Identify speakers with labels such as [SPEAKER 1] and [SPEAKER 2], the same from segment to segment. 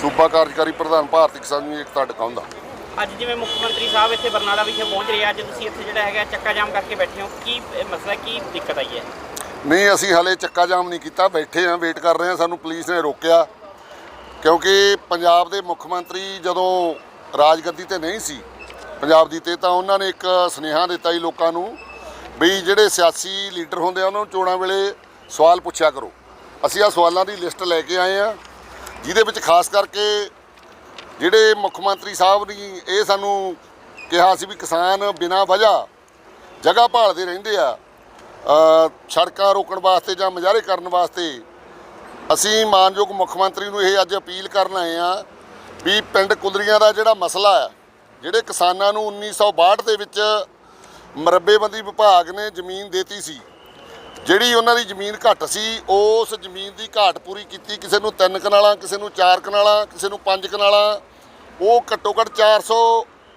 [SPEAKER 1] ਸੂਬਾ ਕਾਰਜਕਾਰੀ ਪ੍ਰਧਾਨ ਭਾਰਤੀ ਕਿਸਾਨ ਯੂਨੀਅਨ ਏਕਤਾ ਟਿਕਾਉਂਦਾ
[SPEAKER 2] ਅੱਜ ਜਿਵੇਂ ਮੁੱਖ ਮੰਤਰੀ ਸਾਹਿਬ ਇੱਥੇ ਬਰਨਾਲਾ ਵਿਖੇ ਪਹੁੰਚ ਰਹੇ ਆ ਅੱਜ ਤੁਸੀਂ ਇੱਥੇ ਜਿਹੜਾ ਹੈਗਾ ਚੱਕਾ ਜਾਮ ਕਰਕੇ ਬੈਠੇ ਹੋ। ਕੀ ਮਸਲਾ ਕੀ ਦਿੱਕਤ ਆਈ ਹੈ?
[SPEAKER 1] ਨਹੀਂ ਅਸੀਂ ਹਲੇ ਚੱਕਾ ਜਾਮ ਨਹੀਂ ਕੀਤਾ ਬੈਠੇ ਆਂ ਵੇਟ ਕਰ ਰਹੇ ਆਂ। ਸਾਨੂੰ ਪੁਲਿਸ ਨੇ ਰੋਕਿਆ ਕਿਉਂਕਿ ਪੰਜਾਬ ਦੇ ਮੁੱਖ ਮੰਤਰੀ ਜਦੋਂ ਰਾਜਗੱਦੀ ਤੇ ਨਹੀਂ ਸੀ ਪੰਜਾਬ ਦੀ ਤੇ ਤਾਂ ਉਹਨਾਂ ਨੇ ਇੱਕ ਸੁਨੇਹਾ ਦਿੱਤਾ ਜੀ ਲੋਕਾਂ ਨੂੰ ਵੀ ਜਿਹੜੇ ਸਿਆਸੀ ਲੀਡਰ ਹੁੰਦੇ ਆ ਉਹਨਾਂ ਨੂੰ ਚੋਣਾਂ ਵੇਲੇ ਸਵਾਲ ਪੁੱਛਿਆ ਕਰੋ। ਅਸੀਂ ਆ ਸਵਾਲਾਂ ਦੀ ਲਿਸਟ ਲੈ ਕੇ ਆਏ ਆ। ਜਿਹਦੇ ਵਿੱਚ ਖਾਸ ਕਰਕੇ ਜਿਹੜੇ ਮੁੱਖ ਮੰਤਰੀ ਸਾਹਿਬ ਨੇ ਇਹ ਸਾਨੂੰ ਕਿਹਾ ਸੀ ਵੀ ਕਿਸਾਨ ਬਿਨਾਂ ਵਜ੍ਹਾ ਜਗ੍ਹਾ ਭਾਲਦੇ ਰਹਿੰਦੇ ਆ ਸੜਕਾਂ ਰੋਕਣ ਵਾਸਤੇ ਜਾਂ ਮੁਜ਼ਾਹਰੇ ਕਰਨ ਵਾਸਤੇ ਅਸੀਂ ਮਾਨਯੋਗ ਮੁੱਖ ਮੰਤਰੀ ਨੂੰ ਇਹ ਅੱਜ ਅਪੀਲ ਕਰਨ ਆਏ ਆ ਵੀ ਪਿੰਡ ਕੁਦਰੀਆਂ ਦਾ ਜਿਹੜਾ ਮਸਲਾ ਹੈ ਜਿਹੜੇ ਕਿਸਾਨਾਂ ਨੂੰ 1962 ਦੇ ਵਿੱਚ ਮਰੱਬੇਬੰਦੀ ਵਿਭਾਗ ਨੇ ਜ਼ਮੀਨ ਦੇਤੀ ਸੀ ਜਿਹੜੀ ਉਹਨਾਂ ਦੀ ਜ਼ਮੀਨ ਘੱਟ ਸੀ, ਉਸ ਜ਼ਮੀਨ ਦੀ ਘਾਟ ਪੂਰੀ ਕੀਤੀ ਕਿਸੇ ਨੂੰ ਤਿੰਨ ਕਨਾਲਾਂ, ਕਿਸੇ ਨੂੰ ਚਾਰ ਕਨਾਲਾਂ, ਕਿਸੇ ਨੂੰ ਪੰਜ ਕਨਾਲਾਂ। ਉਹ ਘੱਟੋ ਘੱਟ 400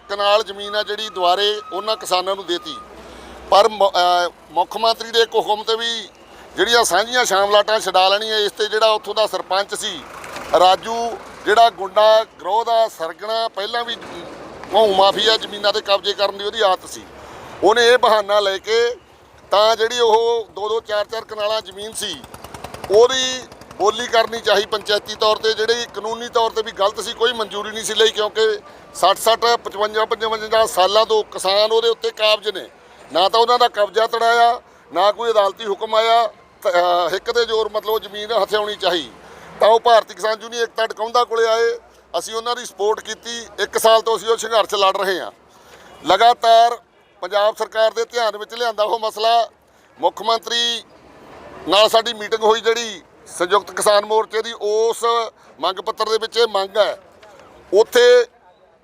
[SPEAKER 1] ਕਨਾਲ ਜ਼ਮੀਨ ਆ ਜਿਹੜੀ ਦੁਆਰੇ ਉਹਨਾਂ ਕਿਸਾਨਾਂ ਨੂੰ ਦੇਤੀ। ਪਰ ਮੁੱਖ ਮੰਤਰੀ ਦੇ ਇੱਕ ਹੁਕਮ ਤੇ ਵੀ ਜਿਹੜੀਆਂ ਸਾਂਝੀਆਂ ਸ਼ਾਮਲਾਟਾਂ ਛਡਾ ਲੈਣੀਆਂ, ਇਸ ਤੇ ਜਿਹੜਾ ਉੱਥੋਂ ਦਾ ਸਰਪੰਚ ਸੀ, ਰਾਜੂ, ਜਿਹੜਾ ਗੁੰਡਾ ਗਰੋਹ ਦਾ ਸਰਗਣਾ, ਪਹਿਲਾਂ ਵੀ ਉਹ ਮਾਫੀਆ ਜ਼ਮੀਨਾਂ ਤੇ ਕਬਜ਼ੇ ਕਰਨ ਦੀ ਉਹਦੀ ਆਦਤ ਸੀ। ਉਹਨੇ ਇਹ ਬਹਾਨਾ ਲੈ ਕੇ ਤਾਂ ਜਿਹੜੀ ਉਹ ਦੋ ਦੋ ਚਾਰ ਚਾਰ ਕਨਾਲਾਂ ਜ਼ਮੀਨ ਸੀ, ਉਹਦੀ ਬੋਲੀ ਕਰਨੀ ਚਾਹੀ ਪੰਚਾਇਤੀ ਤੌਰ ਤੇ, ਜਿਹੜੀ ਕਾਨੂੰਨੀ ਤੌਰ ਤੇ ਵੀ ਗਲਤ ਸੀ, ਕੋਈ ਮਨਜ਼ੂਰੀ ਨਹੀਂ ਸੀ ਲਈ, ਕਿਉਂਕਿ 60 60 55 55 ਸਾਲਾਂ ਤੋਂ ਕਿਸਾਨ ਉਹਦੇ ਉੱਤੇ ਕਾਬਜ ਨੇ। ਨਾ ਤਾਂ ਉਹਨਾਂ ਦਾ ਕਬਜ਼ਾ ਤੜਾਇਆ, ਨਾ ਕੋਈ ਅਦਾਲਤੀ ਹੁਕਮ ਆਇਆ, ਤ- ਹਿੱਕ ਦੇ ਜ਼ੋਰ ਮਤਲਬ ਜ਼ਮੀਨ ਹਥਿਆਉਣੀ ਚਾਹੀ। ਤਾਂ ਉਹ ਭਾਰਤੀ ਕਿਸਾਨ ਯੂਨੀਅਨ ਏਕਤਾ ਟਿਕਾਉਂਦਾ ਕੋਲੇ ਆਏ, ਅਸੀਂ ਉਹਨਾਂ ਦੀ ਸਪੋਰਟ ਕੀਤੀ, ਇੱਕ ਸਾਲ ਤੋਂ ਅਸੀਂ ਉਹ ਸੰਘਰਸ਼ ਲੜ ਰਹੇ ਹਾਂ। ਲਗਾਤਾਰ ਪੰਜਾਬ ਸਰਕਾਰ ਦੇ ਧਿਆਨ ਵਿੱਚ ਲਿਆਂਦਾ ਉਹ ਮਸਲਾ, ਮੁੱਖ ਮੰਤਰੀ ਨਾਲ ਸਾਡੀ ਮੀਟਿੰਗ ਹੋਈ ਜਿਹੜੀ ਸੰਯੁਕਤ ਕਿਸਾਨ ਮੋਰਚੇ ਦੀ, ਉਸ ਮੰਗ ਪੱਤਰ ਦੇ ਵਿੱਚ ਇਹ ਮੰਗ ਹੈ। ਉੱਥੇ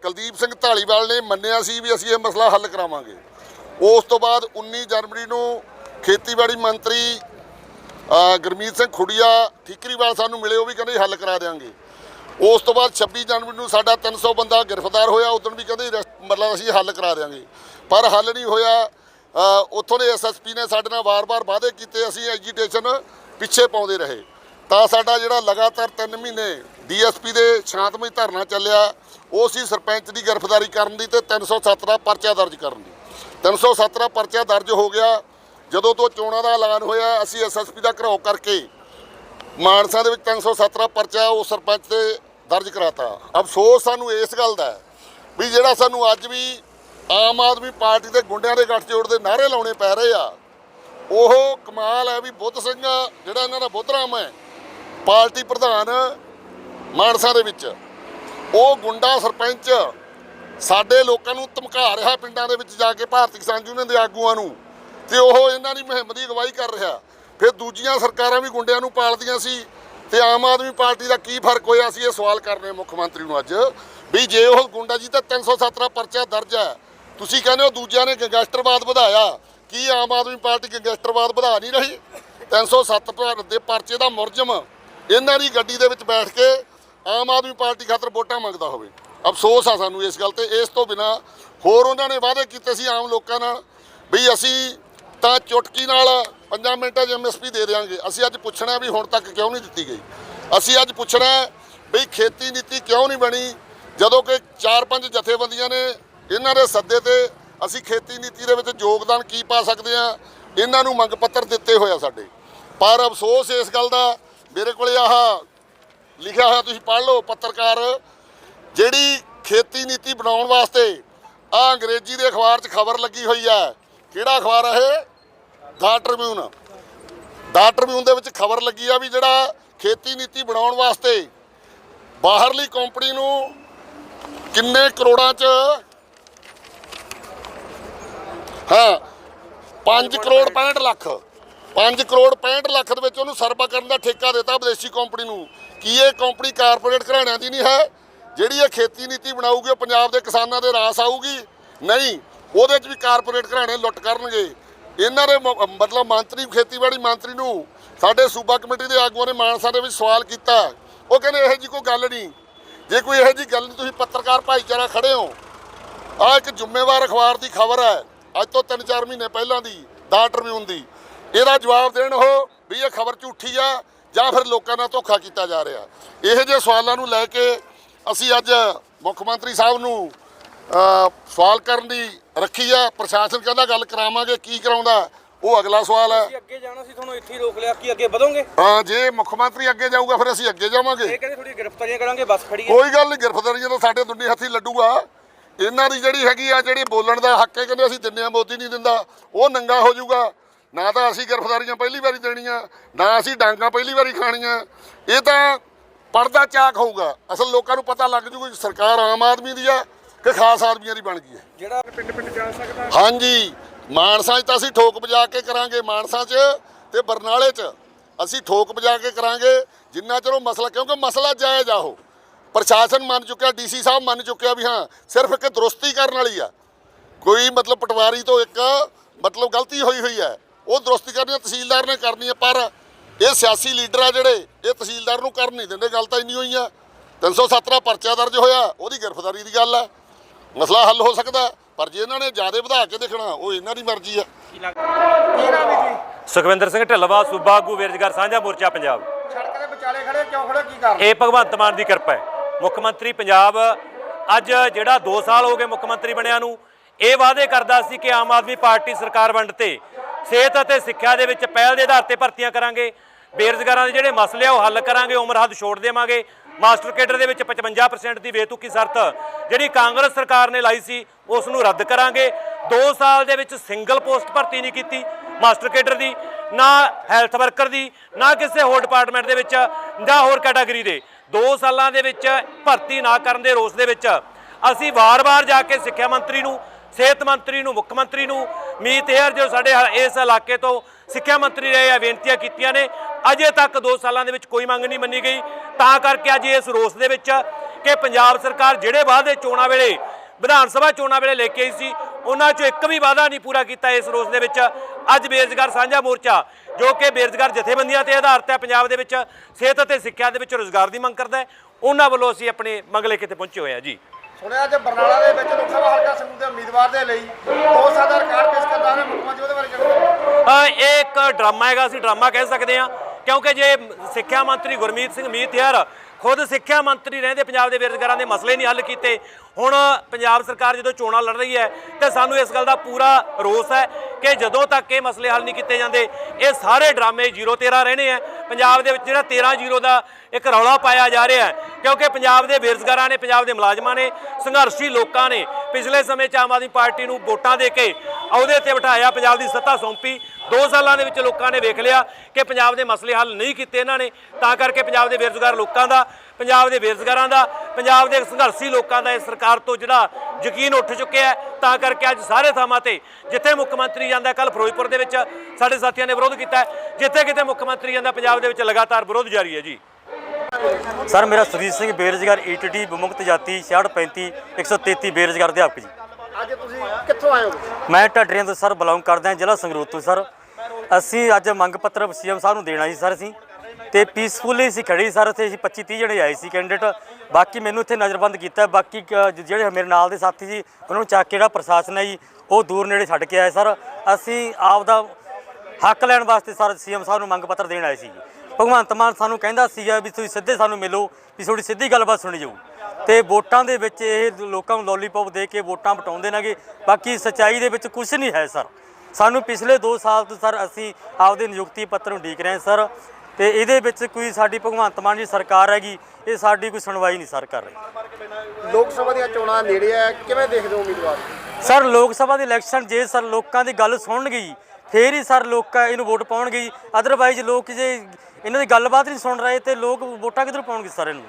[SPEAKER 1] ਕੁਲਦੀਪ ਸਿੰਘ ਢਾਲੀਵਾਲ ਨੇ ਮੰਨਿਆ ਸੀ ਵੀ ਅਸੀਂ ਇਹ ਮਸਲਾ ਹੱਲ ਕਰਾਵਾਂਗੇ। ਉਸ ਤੋਂ ਬਾਅਦ 19 ਜਨਵਰੀ ਨੂੰ ਖੇਤੀਬਾੜੀ ਮੰਤਰੀ ਗੁਰਮੀਤ ਸਿੰਘ ਖੁੜੀਆ, ਠੀਕਰੀਵਾਲ ਸਾਨੂੰ ਮਿਲੇ, ਉਹ ਵੀ ਕਹਿੰਦੇ ਹੱਲ ਕਰਾ ਦੇਵਾਂਗੇ ਉਸ ਤੋਂ ਬਾਅਦ 26 ਜਨਵਰੀ ਨੂੰ ਸਾਡਾ 300 ਬੰਦਾ ਗ੍ਰਿਫਤਾਰ ਹੋਇਆ ਉਦੋਂ ਵੀ ਕਹਿੰਦੇ ਰੈਸਟ- ਮਤਲਬ ਅਸੀਂ ਹੱਲ ਕਰਾ ਦੇਵਾਂਗੇ ਪਰ ਹੱਲ ਨਹੀਂ ਹੋਇਆ। ਉੱਥੋਂ ਦੇ ਐਸਐਸਪੀ ਨੇ ਸਾਡੇ ਨਾਲ ਵਾਰ-ਵਾਰ ਵਾਅਦੇ ਕੀਤੇ, ਅਸੀਂ ਐਜੀਟੇਸ਼ਨ ਪਿੱਛੇ ਪਾਉਂਦੇ ਰਹੇ। ਤਾਂ ਸਾਡਾ ਜਿਹੜਾ ਲਗਾਤਾਰ 3 ਮਹੀਨੇ ਡੀਐਸਪੀ ਦੇ ਸ਼ਾਂਤਮਈ ਧਰਨਾ ਚੱਲਿਆ, ਉਹ ਸੀ ਸਰਪੰਚ ਦੀ ਗ੍ਰਿਫਤਾਰੀ ਕਰਨ ਦੀ ਤੇ 307 ਦਾ ਪਰਚਾ ਦਰਜ ਕਰਨ ਦੀ। 307 ਦਾ ਪਰਚਾ ਦਰਜ ਹੋ ਗਿਆ। ਜਦੋਂ ਤੋਂ ਚੋਣਾਂ ਦਾ ਐਲਾਨ ਹੋਇਆ, ਅਸੀਂ ਐਸਐਸਪੀ ਦਾ ਘਰਾਓ ਕਰਕੇ ਮਾਨਸਾ ਦੇ ਵਿੱਚ 317 ਪਰਚਾ ਉਹ ਸਰਪੰਚ ਤੇ ਦਰਜ ਕਰਾਤਾ। ਅਫਸੋਸ ਸਾਨੂੰ ਇਸ ਗੱਲ ਦਾ ਵੀ ਜਿਹੜਾ ਸਾਨੂੰ ਅੱਜ ਵੀ ਆਮ ਆਦਮੀ ਪਾਰਟੀ ਦੇ ਗੁੰਡਿਆਂ ਦੇ ਗੱਠਜੋੜ ਦੇ ਨਾਅਰੇ ਲਾਉਣੇ ਪੈ ਰਹੇ ਆ, ਉਹ ਕਮਾਲ ਹੈ ਵੀ ਬੁੱਧ ਸਿੰਘ ਜਿਹੜਾ ਇਹਨਾਂ ਦਾ ਬੁੱਧਰਾਮ ਹੈ, ਪਾਰਟੀ ਪ੍ਰਧਾਨ ਮਾਨਸਾ ਦੇ ਵਿੱਚ, ਉਹ ਗੁੰਡਾ ਸਰਪੰਚ ਸਾਡੇ ਲੋਕਾਂ ਨੂੰ ਧਮਕਾ ਰਿਹਾ ਪਿੰਡਾਂ ਦੇ ਵਿੱਚ ਜਾ ਕੇ ਭਾਰਤੀ ਕਿਸਾਨ ਯੂਨੀਅਨ ਦੇ ਆਗੂਆਂ ਨੂੰ, ਤੇ ਉਹ ਇਹਨਾਂ ਦੀ ਮੁਹਿੰਮ ਦੀ ਅਗਵਾਈ ਕਰ ਰਿਹਾ। ਫਿਰ ਦੂਜੀਆਂ ਸਰਕਾਰਾਂ ਵੀ ਗੁੰਡਿਆਂ ਨੂੰ ਪਾਲਦੀਆਂ ਸੀ ਤੇ ਆਮ ਆਦਮੀ ਪਾਰਟੀ ਦਾ ਕੀ ਫ਼ਰਕ ਹੋਇਆ ਸੀ, ਇਹ ਸਵਾਲ ਕਰਨੇ ਮੁੱਖ ਮੰਤਰੀ ਨੂੰ ਅੱਜ। ਵੀ ਜੇ ਉਹ ਗੁੰਡਾ ਜੀ ਤਾਂ 317 ਪਰਚਾ ਦਰਜ ਹੈ। ਤੁਸੀਂ ਕਹਿੰਦੇ ਹੋ ਦੂਜਿਆਂ ਨੇ ਗੈਂਗਸਟਰਵਾਦ ਵਧਾਇਆ। ਕੀ ਆਮ ਆਦਮੀ ਪਾਰਟੀ ਗੈਂਗਸਟਰਵਾਦ ਵਧਾ ਨਹੀਂ ਰਹੀ? 307 ਪਰ- ਦੇ ਪਰਚੇ ਦਾ ਮੁਰਜਮ ਇਹਨਾਂ ਦੀ ਗੱਡੀ ਦੇ ਵਿੱਚ ਬੈਠ ਕੇ ਆਮ ਆਦਮੀ ਪਾਰਟੀ ਖਾਤਰ ਵੋਟਾਂ ਮੰਗਦਾ ਹੋਵੇ। ਅਫਸੋਸ ਆ ਸਾਨੂੰ ਇਸ ਗੱਲ ਤੇ। ਇਸ ਤੋਂ ਬਿਨਾ ਹੋਰ ਉਹਨਾਂ ਨੇ ਵਾਅਦੇ ਕੀਤੇ ਸੀ ਆਮ ਲੋਕਾਂ ਨਾਲ ਵੀ ਅਸੀਂ ਤਾਂ ਚੁਟਕੀ ਨਾਲ 5 ਮਿੰਟਾਂ 'ਚ ਐਮਐਸਪੀ ਦੇ ਦੇਵਾਂਗੇ ਅਸੀਂ ਅੱਜ ਪੁੱਛਣਾ ਵੀ ਹੁਣ ਤੱਕ ਕਿਉਂ ਨਹੀਂ ਦਿੱਤੀ ਗਈ? ਅਸੀਂ ਅੱਜ ਪੁੱਛਣਾ ਵੀ ਖੇਤੀ ਨੀਤੀ ਕਿਉਂ ਨਹੀਂ ਬਣੀ? ਜਦੋਂ ਕਿ ਚਾਰ ਪੰਜ ਜਥੇਬੰਦੀਆਂ ਨੇ ਇਹਨਾਂ ਦੇ ਸੱਦੇ ਤੇ ਅਸੀਂ ਖੇਤੀ ਨੀਤੀ ਦੇ ਵਿੱਚ ਯੋਗਦਾਨ ਕੀ ਪਾ ਸਕਦੇ ਆ ਇਹਨਾਂ ਨੂੰ ਮੰਗ ਪੱਤਰ ਦਿੱਤੇ ਹੋਇਆ ਸਾਡੇ। ਪਰ ਅਫਸੋਸ ਇਸ ਗੱਲ ਦਾ, ਮੇਰੇ ਕੋਲੇ ਆਹ ਲਿਖਿਆ ਹੋਇਆ ਤੁਸੀਂ ਪੜ੍ਹ ਲਓ ਪੱਤਰਕਾਰ, ਜਿਹੜੀ ਖੇਤੀ ਨੀਤੀ ਬਣਾਉਣ ਵਾਸਤੇ ਆ ਅੰਗਰੇਜ਼ੀ ਦੇ ਅਖਬਾਰ 'ਚ ਖਬਰ ਲੱਗੀ ਹੋਈ ਹੈ। ਕਿਹੜਾ ਅਖਬਾਰ ਹੈ ਇਹ? ਦਾ ਟ੍ਰਿਬਿਊਨ ਦਾ ਟ੍ਰਿਬਿਊਨ ਦੇ ਵਿੱਚ ਖਬਰ ਲੱਗੀ ਆ ਵੀ ਜਿਹੜਾ ਖੇਤੀ ਨੀਤੀ ਬਣਾਉਣ ਵਾਸਤੇ ਬਾਹਰਲੀ ਕੰਪਨੀ ਨੂੰ ਕਿੰਨੇ ਕਰੋੜਾਂ 'ਚ ਹਾਂ 5 ਕਰੋੜ 65 ਲੱਖ। 5 ਕਰੋੜ 65 ਲੱਖ ਦੇ ਵਿੱਚ ਉਹਨੂੰ ਸਰਵਾ ਕਰਨ ਦਾ ਠੇਕਾ ਦਿੱਤਾ ਵਿਦੇਸ਼ੀ ਕੰਪਨੀ ਨੂੰ। ਕੀ ਇਹ ਕੰਪਨੀ ਕਾਰਪੋਰੇਟ ਘਰਾਣਿਆਂ ਦੀ ਨਹੀਂ ਹੈ? ਜਿਹੜੀ ਇਹ ਖੇਤੀ ਨੀਤੀ ਬਣਾਊਗੀ, ਉਹ ਪੰਜਾਬ ਦੇ ਕਿਸਾਨਾਂ ਦੇ ਰਾਸ ਆਊਗੀ? ਨਹੀਂ, ਉਹਦੇ 'ਚ ਵੀ ਕਾਰਪੋਰੇਟ ਘਰਾਣੇ ਲੁੱਟ ਕਰਨਗੇ। ਇਹਨਾਂ ਦੇ ਮ- ਮਤਲਬ ਮੰਤਰੀ, ਖੇਤੀਬਾੜੀ ਮੰਤਰੀ ਨੂੰ ਸਾਡੇ ਸੂਬਾ ਕਮੇਟੀ ਦੇ ਆਗੂਆਂ ਨੇ ਮਾਨਸਾ ਦੇ ਵਿੱਚ ਸਵਾਲ ਕੀਤਾ। ਉਹ ਕਹਿੰਦੇ, ਇਹੋ ਜੀ ਕੋਈ ਗੱਲ ਨਹੀਂ। ਜੇ ਕੋਈ ਇਹੋ ਜੀ ਗੱਲ ਨਹੀਂ, ਤੁਸੀਂ ਪੱਤਰਕਾਰ ਭਾਈਚਾਰਾ ਖੜੇ ਹੋ। ਆ ਇੱਕ ਜ਼ਿੰਮੇਵਾਰ ਅਖਬਾਰ ਦੀ ਖਬਰ ਹੈ। ਅੱਜ ਤੋਂ 3-4 ਮਹੀਨੇ ਪਹਿਲਾਂ ਦੀ, ਦਾ ਟ੍ਰਿਬਿਊਨ ਦੀ। ਇਹਦਾ ਜਵਾਬ ਦੇਣ ਉਹ ਵੀ ਇਹ ਖਬਰ ਝੂਠੀ ਆ ਜਾਂ ਫਿਰ ਲੋਕਾਂ ਨਾਲ ਧੋਖਾ ਕੀਤਾ ਜਾ ਰਿਹਾ। ਇਹੋ ਜਿਹੇ ਸਵਾਲਾਂ ਨੂੰ ਲੈ ਕੇ ਅਸੀਂ ਅੱਜ ਮੁੱਖ ਮੰਤਰੀ ਸਾਹਿਬ ਨੂੰ ਸਵਾਲ ਕਰਨ ਦੀ ਰੱਖੀ ਆ ਪ੍ਰਸ਼ਾਸਨ ਕਹਿੰਦਾ ਗੱਲ ਕਰਾਵਾਂਗੇ ਕੀ ਕਰਾਉਂਦਾ ਉਹ ਅਗਲਾ ਸਵਾਲ ਹੈ
[SPEAKER 3] ਅੱਗੇ ਜਾਣਾ ਸੀ ਤੁਹਾਨੂੰ ਇੱਥੇ ਰੋਕ ਲਿਆ ਕੀ ਅੱਗੇ ਵਧੋਗੇ?
[SPEAKER 1] ਹਾਂ ਜੇ ਮੁੱਖ ਮੰਤਰੀ ਅੱਗੇ ਜਾਊਗਾ ਫਿਰ ਅਸੀਂ ਅੱਗੇ ਜਾਵਾਂਗੇ।
[SPEAKER 3] ਇਹ ਕਹਿੰਦੇ ਥੋੜੀ ਗ੍ਰਿਫਤਾਰੀਆਂ ਕਰਾਂਗੇ ਬੱਸ ਖੜੀ ਹੈ।
[SPEAKER 1] ਕੋਈ ਗੱਲ ਨਹੀਂ ਗ੍ਰਿਫਤਾਰੀ ਜਦੋਂ ਸਾਡੇ ਦੁੰਨੀ ਹੱਥੀ ਲੱਡੂ ਆ ਇਹਨਾਂ ਦੀ ਜਿਹੜੀ ਹੈਗੀ ਆ ਜਿਹੜੀ ਬੋਲਣ ਦਾ ਹੱਕ ਹੈ ਕਹਿੰਦੇ ਅਸੀਂ ਦਿੰਦੇ ਆ ਮੋਦੀ ਨਹੀਂ ਦਿੰਦਾ ਉਹ ਨੰਗਾ ਹੋ ਜਾਊਗਾ। ਨਾ ਤਾਂ ਅਸੀਂ ਗ੍ਰਿਫਤਾਰੀਆਂ ਪਹਿਲੀ ਵਾਰੀ ਦੇਣੀਆਂ ਨਾ ਅਸੀਂ ਡਾਂਗਾ ਪਹਿਲੀ ਵਾਰੀ ਖਾਣੀਆਂ। ਇਹ ਤਾਂ ਪਰਦਾ ਚਾਕ ਹੋਊਗਾ। ਅਸਲ ਲੋਕਾਂ ਨੂੰ ਪਤਾ ਲੱਗ ਜੂਗਾ ਸਰਕਾਰ ਆਮ ਆਦਮੀ ਦੀ ਆ ਕਿ ਖਾਸ ਆਦਮੀਆਂ ਦੀ ਬਣ ਗਈ ਹੈ।
[SPEAKER 3] ਜਿਹੜਾ ਪਿੰਡ ਪਿੰਡ ਜਾ ਸਕਦਾ
[SPEAKER 1] ਹਾਂਜੀ ਮਾਨਸਾ 'ਚ ਤਾਂ ਅਸੀਂ ਠੋਕ ਵਜਾ ਕੇ ਕਰਾਂਗੇ ਮਾਨਸਾ 'ਚ ਤੇ ਬਰਨਾਲੇ 'ਚ। ਅਸੀਂ ਠੋਕ ਵਜਾ ਕੇ ਕਰਾਂਗੇ ਜਿੰਨਾ ਚਿਰ ਉਹ ਮਸਲਾ ਕਿਉਂਕਿ ਮਸਲਾ ਜਾਇਜ਼ ਆ ਉਹ। ਪ੍ਰਸ਼ਾਸਨ ਮੰਨ ਚੁੱਕਿਆ ਡੀਸੀ ਸਾਹਿਬ ਮੰਨ ਚੁੱਕਿਆ ਵੀ ਹਾਂ ਸਿਰਫ ਇੱਕ ਦਰੁਸਤੀ ਕਰਨ ਵਾਲੀ ਆ। ਕੋਈ ਮਤਲਬ ਪਟਵਾਰੀ ਤੋਂ ਇੱਕ ਮਤਲਬ ਗਲਤੀ ਹੋਈ ਹੋਈ ਹੈ। ਉਹ ਦਰੁਸਤੀ ਕਰਨੀ ਤਹਿਸੀਲਦਾਰ ਨੇ ਕਰਨੀ ਹੈ ਪਰ ਇਹ ਸਿਆਸੀ ਲੀਡਰ ਆ ਜਿਹੜੇ ਇਹ ਤਹਿਸੀਲਦਾਰ ਨੂੰ ਕਰਨ ਨਹੀਂ ਦਿੰਦੇ ਗੱਲ ਤਾਂ ਇੰਨੀ ਹੋਈ ਆ। 317 ਪਰਚਾ ਦਰਜ ਹੋਇਆ ਉਹਦੀ ਗ੍ਰਿਫਤਾਰੀ ਦੀ ਗੱਲ ਆ। ਮਸਲਾ ਹੱਲ ਹੋ ਸਕਦਾ ਪਰ ਜੇ ਇਹਨਾਂ ਨੇ ਜ਼ਿਆਦਾ ਵਧਾ ਕੇ ਦੇਖਣਾ ਉਹ ਇਹਨਾਂ ਦੀ ਮਰਜ਼ੀ ਆ
[SPEAKER 2] ਕੀ ਲੱਗਦਾ
[SPEAKER 3] ਕੀ ਨਾਮ ਹੈ। ਜੀ
[SPEAKER 4] ਸੁਖਵਿੰਦਰ ਸਿੰਘ ਢਿੱਲਵਾ ਸੂਬਾ ਆਗੂ ਬੇਰੁਜ਼ਗਾਰ ਸਾਂਝਾ ਮੋਰਚਾ ਪੰਜਾਬ।
[SPEAKER 3] ਸੜਕ ਦੇ ਵਿਚਾਲੇ ਖੜੇ ਕਿਉਂ ਖੜੇ ਕੀ ਕਾਰਨ?
[SPEAKER 4] ਇਹ ਭਗਵੰਤ ਮਾਨ ਦੀ ਕਿਰਪਾ ਹੈ। ਮੁੱਖ ਮੰਤਰੀ ਪੰਜਾਬ ਅੱਜ ਜਿਹੜਾ 2 ਸਾਲ ਹੋ ਗਏ ਮੁੱਖ ਮੰਤਰੀ ਬਣਿਆ ਨੂੰ ਇਹ ਵਾਅਦੇ ਕਰਦਾ ਸੀ ਕਿ ਆਮ ਆਦਮੀ ਪਾਰਟੀ ਸਰਕਾਰ ਵੰਡ ਤੇ ਸਿਹਤ ਅਤੇ ਸਿੱਖਿਆ ਦੇ ਵਿੱਚ ਪਹਿਲ ਦੇ ਆਧਾਰ ਤੇ ਭਰਤੀਆਂ ਕਰਾਂਗੇ। ਬੇਰੁਜ਼ਗਾਰਾਂ ਦੇ ਜਿਹੜੇ ਮਸਲੇ ਆ ਉਹ ਹੱਲ ਕਰਾਂਗੇ ਉਮਰ ਹੱਦ ਛੋੜ ਦੇਵਾਂਗੇ। ਮਾਸਟਰ ਕੇਡਰ ਦੇ ਵਿੱਚ 55% ਦੀ ਵੇਤੁਕੀ ਸ਼ਰਤ? ਜਿਹੜੀ ਕਾਂਗਰਸ ਸਰਕਾਰ ਨੇ ਲਾਈ ਸੀ, ਉਸ ਨੂੰ ਰੱਦ ਕਰਾਂਗੇ। 2 ਸਾਲ ਦੇ ਵਿੱਚ ਸਿੰਗਲ ਪੋਸਟ ਭਰਤੀ ਨਹੀਂ ਕੀਤੀ ਮਾਸਟਰ ਕੇਡਰ ਦੀ, ਨਾ ਹੈਲਥ ਵਰਕਰ ਦੀ, ਨਾ ਕਿਸੇ ਹੋਰ ਡਿਪਾਰਟਮੈਂਟ ਦੇ ਵਿੱਚ ਜਾਂ ਹੋਰ ਕੈਟਾਗਰੀ ਦੇ। 2 ਸਾਲਾਂ ਦੇ ਵਿੱਚ ਭਰਤੀ ਨਾ ਕਰਨ ਦੇ ਰੋਸ ਦੇ ਵਿੱਚ ਅਸੀਂ ਵਾਰ-ਵਾਰ ਜਾ ਕੇ ਸਿੱਖਿਆ ਮੰਤਰੀ ਨੂੰ, ਸਿਹਤ ਮੰਤਰੀ ਨੂੰ, ਮੁੱਖ ਮੰਤਰੀ ਨੂੰ, ਮੀਤ ਹੇਅਰ ਜੋ ਸਾਡੇ ਹ- ਇਸ ਇਲਾਕੇ ਤੋਂ ਸਿੱਖਿਆ ਮੰਤਰੀ ਰਹੇ ਆ, ਬੇਨਤੀਆਂ ਕੀਤੀਆਂ ਨੇ ਅਜੇ ਤੱਕ 2 ਸਾਲਾਂ ਦੇ ਵਿੱਚ ਕੋਈ ਮੰਗ ਨਹੀਂ ਮੰਨੀ ਗਈ। ਤਾਂ ਕਰਕੇ ਅੱਜ ਇਸ ਰੋਸ ਦੇ ਵਿੱਚ ਕਿ ਪੰਜਾਬ ਸਰਕਾਰ ਜਿਹੜੇ ਵਾਅਦੇ ਚੋਣਾਂ ਵੇਲੇ ਵਿਧਾਨ ਸਭਾ ਚੋਣਾਂ ਵੇਲੇ ਲੈ ਕੇ ਆਈ ਸੀ ਉਹਨਾਂ 'ਚੋਂ ਇੱਕ ਵੀ ਵਾਅਦਾ ਨਹੀਂ ਪੂਰਾ ਕੀਤਾ ਇਸ ਰੋਸ ਦੇ ਵਿੱਚ। ਅੱਜ ਬੇਰੁਜ਼ਗਾਰ ਸਾਂਝਾ ਮੋਰਚਾ ਜੋ ਕਿ ਬੇਰੁਜ਼ਗਾਰ ਜਥੇਬੰਦੀਆਂ ਤੇ ਆਧਾਰਿਤ ਹੈ ਪੰਜਾਬ ਦੇ ਵਿੱਚ ਸਿਹਤ ਅਤੇ ਸਿੱਖਿਆ ਦੇ ਵਿੱਚ ਰੋਜ਼ਗਾਰ ਦੀ ਮੰਗ ਕਰਦਾ ਹੈ। ਉਹਨਾਂ ਵੱਲੋਂ ਅਸੀਂ ਆਪਣੇ ਮੰਗਲੇ ਕਿਤੇ ਪਹੁੰਚੇ ਹੋਏ ਹਾਂ ਜੀ।
[SPEAKER 3] ਸੁਣਿਆ ਅੱਜ ਬਰਨਾਲਾ ਦੇ ਵਿੱਚ ਲੋਕ ਸਭਾ ਹਲਕਾ ਸੰਗਰੂਰ ਦੇ ਉਮੀਦਵਾਰ ਦੇ ਲਈ 2 ਸਾਲ ਦਾ ਰਿਕਾਰਡ ਪੇਸ਼ ਕਰਦਾ ਹੈ ਮੁੱਖ ਮੰਤਰੀ ਉਹਦੇ ਬਾਰੇ ਜਾਣੋ
[SPEAKER 4] ਇਹ ਇੱਕ ਡਰਾਮਾ ਹੈਗਾ ਅਸੀਂ ਡਰਾਮਾ ਕਹਿ ਸਕਦੇ ਹਾਂ। ਕਿਉਂਕਿ ਜੇ ਸਿੱਖਿਆ ਮੰਤਰੀ ਗੁਰਮੀਤ ਸਿੰਘ ਮੀਤਿਆਰ ਖੁਦ ਸਿੱਖਿਆ ਮੰਤਰੀ ਰਹਿੰਦੇ, ਪੰਜਾਬ ਦੇ ਬੇਰੁਜ਼ਗਾਰਾਂ ਦੇ ਮਸਲੇ ਨਹੀਂ ਹੱਲ ਕੀਤੇ, ਹੁਣ ਪੰਜਾਬ ਸਰਕਾਰ ਜਦੋਂ ਚੋਣਾਂ ਲੜ ਰਹੀ ਹੈ, ਤੇ ਸਾਨੂੰ ਇਸ ਗੱਲ ਦਾ ਪੂਰਾ ਰੋਸ ਹੈ ਕਿ ਜਦੋਂ ਤੱਕ ਇਹ ਮਸਲੇ ਹੱਲ ਨਹੀਂ ਕੀਤੇ ਜਾਂਦੇ, ਇਹ ਸਾਰੇ ਡਰਾਮੇ 0-13 ਰਹਿਣੇ ਆ ਪੰਜਾਬ ਦੇ ਵਿੱਚ ਜਿਹੜਾ 13-0 ਦਾ ਇੱਕ ਰੌਲਾ ਪਾਇਆ ਜਾ ਰਿਹਾ ਹੈ, ਕਿਉਂਕਿ ਪੰਜਾਬ ਦੇ ਬੇਰੁਜ਼ਗਾਰਾਂ ਨੇ, ਪੰਜਾਬ ਦੇ ਮੁਲਾਜ਼ਮਾਂ ਨੇ, ਸੰਘਰਸ਼ੀ ਲੋਕਾਂ ਨੇ ਪਿਛਲੇ ਸਮੇਂ 'ਚ ਆਮ ਆਦਮੀ ਪਾਰਟੀ ਨੂੰ ਵੋਟਾਂ ਦੇ ਕੇ ਅਹੁਦੇ ਤੇ ਬਿਠਾਇਆ, ਪੰਜਾਬ ਦੀ ਸੱਤਾ ਸੌਂਪੀ। 2 ਸਾਲਾਂ ਦੇ ਵਿੱਚ ਲੋਕਾਂ ਨੇ ਵੇਖ ਲਿਆ ਕਿ ਪੰਜਾਬ ਦੇ ਮਸਲੇ ਹੱਲ ਨਹੀਂ ਕੀਤੇ ਇਹਨਾਂ ਨੇ। ਤਾਂ ਕਰਕੇ ਪੰਜਾਬ ਦੇ ਬੇਰੁਜ਼ਗਾਰ ਲੋਕਾਂ ਦਾ, ਪੰਜਾਬ ਦੇ ਬੇਰੁਜ਼ਗਾਰਾਂ ਦਾ, ਪੰਜਾਬ ਦੇ ਸੰਘਰਸ਼ੀ ਲੋਕਾਂ ਦਾ ਇਸ ਸਰਕਾਰ ਤੋਂ ਜਿਹੜਾ ਯਕੀਨ ਉੱਠ ਚੁੱਕਿਆ ਤਾਂ ਕਰਕੇ ਅੱਜ ਸਾਰੇ ਥਾਵਾਂ ਤੇ, ਜਿੱਥੇ ਮੁੱਖ ਮੰਤਰੀ ਜਾਂਦਾ ਕੱਲ ਫਿਰੋਜ਼ਪੁਰ ਦੇ ਵਿੱਚ ਸਾਡੇ ਸਾਥੀਆਂ ਨੇ ਵਿਰੋਧ ਕੀਤਾ ਜਿੱਥੇ ਕਿਤੇ ਮੁੱਖ ਮੰਤਰੀ ਜਾਂਦਾ, ਪੰਜਾਬ ਦੇ ਵਿੱਚ ਲਗਾਤਾਰ ਵਿਰੋਧ ਜਾਰੀ ਹੈ ਜੀ।
[SPEAKER 5] ਸਰ, ਮੇਰਾ ਸੁਰਜੀਤ ਸਿੰਘ, ਬੇਰੁਜ਼ਗਾਰ ਈਟੀਟੀ ਵਿਮੁਕਤ ਜਾਤੀ 6635 133 ਬੇਰੁਜ਼ਗਾਰ ਅਧਿਆਪਕ ਜੀ।
[SPEAKER 3] ਅੱਜ ਤੁਸੀਂ ਕਿੱਥੋਂ ਆਏ ਹੋ?
[SPEAKER 5] ਮੈਂ ਢੱਡਰੀਆਂ ਤੋਂ ਸਰ ਬਿਲੋਂਗ ਕਰਦਾ ਹਾਂ, ਜ਼ਿਲ੍ਹਾ ਸੰਗਰੂਰ ਤੋਂ ਸਰ। ਅਸੀਂ ਅੱਜ ਮੰਗ ਪੱਤਰ ਸੀਐਮ ਸਾਹਿਬ ਨੂੰ ਦੇਣਾ ਸੀ ਸਰ ਅਸੀਂ। ਤੇ ਪੀਸਫੁਲੀ ਅਸੀਂ ਖੜੀ ਸਰ ਇੱਥੇ ਅਸੀਂ 25 30 ਜਣੇ ਆਏ ਸੀ ਕੈਂਡੀਡੇਟ ਬਾਕੀ ਮੈਨੂੰ ਇੱਥੇ ਨਜ਼ਰਬੰਦ ਕੀਤਾ ਬਾਕੀ ਕ- ਜਿਹੜੇ ਮੇਰੇ ਨਾਲ ਦੇ ਸਾਥੀ ਸੀ, ਉਹਨਾਂ ਨੂੰ ਚੱਕ ਕੇ ਜਿਹੜਾ ਪ੍ਰਸ਼ਾਸਨ ਹੈ ਜੀ, ਉਹ ਦੂਰ ਨੇੜੇ ਛੱਡ ਕੇ ਆਏ ਸਰ। ਅਸੀਂ ਆਪ ਦਾ ਹੱਕ ਲੈਣ ਵਾਸਤੇ ਸਰ ਸੀਐਮ ਸਾਹਿਬ ਨੂੰ ਮੰਗ ਪੱਤਰ ਦੇਣ ਆਏ ਸੀ ਜੀ। ਭਗਵੰਤ ਮਾਨ ਸਾਨੂੰ ਕਹਿੰਦਾ ਸੀਗਾ ਵੀ ਤੁਸੀਂ ਸਿੱਧੇ ਸਾਨੂੰ ਮਿਲੋ, ਵੀ ਤੁਹਾਡੀ ਸਿੱਧੀ ਗੱਲਬਾਤ ਸੁਣੀ ਜਾਊ। ਤੇ ਵੋਟਾਂ ਦੇ ਵਿੱਚ ਇਹ ਲੋਕਾਂ ਨੂੰ ਲੋਲੀਪੌਪ ਦੇ ਕੇ ਵੋਟਾਂ ਪਟਾਉਂਦੇ ਨੇਗੇ। ਬਾਕੀ ਸੱਚਾਈ ਦੇ ਵਿੱਚ ਕੁਝ ਨਹੀਂ ਹੈ ਸਰ। ਸਾਨੂੰ ਪਿਛਲੇ 2 ਸਾਲ ਤੋਂ ਸਰ ਅਸੀਂ ਆਪਦੇ ਨਿਯੁਕਤੀ ਪੱਤਰ ਨੂੰ ਉਡੀਕ ਰਹੇ ਸਰ। ਤੇ ਇਹਦੇ ਵਿੱਚ ਕੋਈ ਸਾਡੀ ਭਗਵੰਤ ਮਾਨ ਦੀ ਸਰਕਾਰ ਹੈਗੀ ਇਹ ਸਾਡੀ ਕੋਈ ਸੁਣਵਾਈ ਨਹੀਂ ਸਰ ਕਰ ਰਹੀ।
[SPEAKER 3] ਲੋਕ ਸਭਾ ਦੀਆਂ ਚੋਣਾਂ ਨੇੜੇ ਆ ਕਿਵੇਂ ਦੇਖਦੇ ਹੋ ਉਮੀਦਵਾਰ?
[SPEAKER 5] ਸਰ ਲੋਕ ਸਭਾ ਦੇ ਇਲੈਕਸ਼ਨ ਜੇ ਸਰ ਲੋਕਾਂ ਦੀ ਗੱਲ ਸੁਣਨਗੇ ਜੀ ਫੇਰ ਹੀ ਸਰ ਲੋਕ ਇਹਨੂੰ ਵੋਟ ਪਾਉਣਗੇ। ਜੀ ਅਦਰਵਾਈਜ਼ ਲੋਕ ਜੇ ਇਹਨਾਂ ਦੀ ਗੱਲਬਾਤ ਨਹੀਂ ਸੁਣ ਰਹੇ ਤੇ ਲੋਕ ਵੋਟਾਂ ਕਿੱਧਰ ਪਾਉਣਗੇ ਸਰ ਇਹਨੂੰ?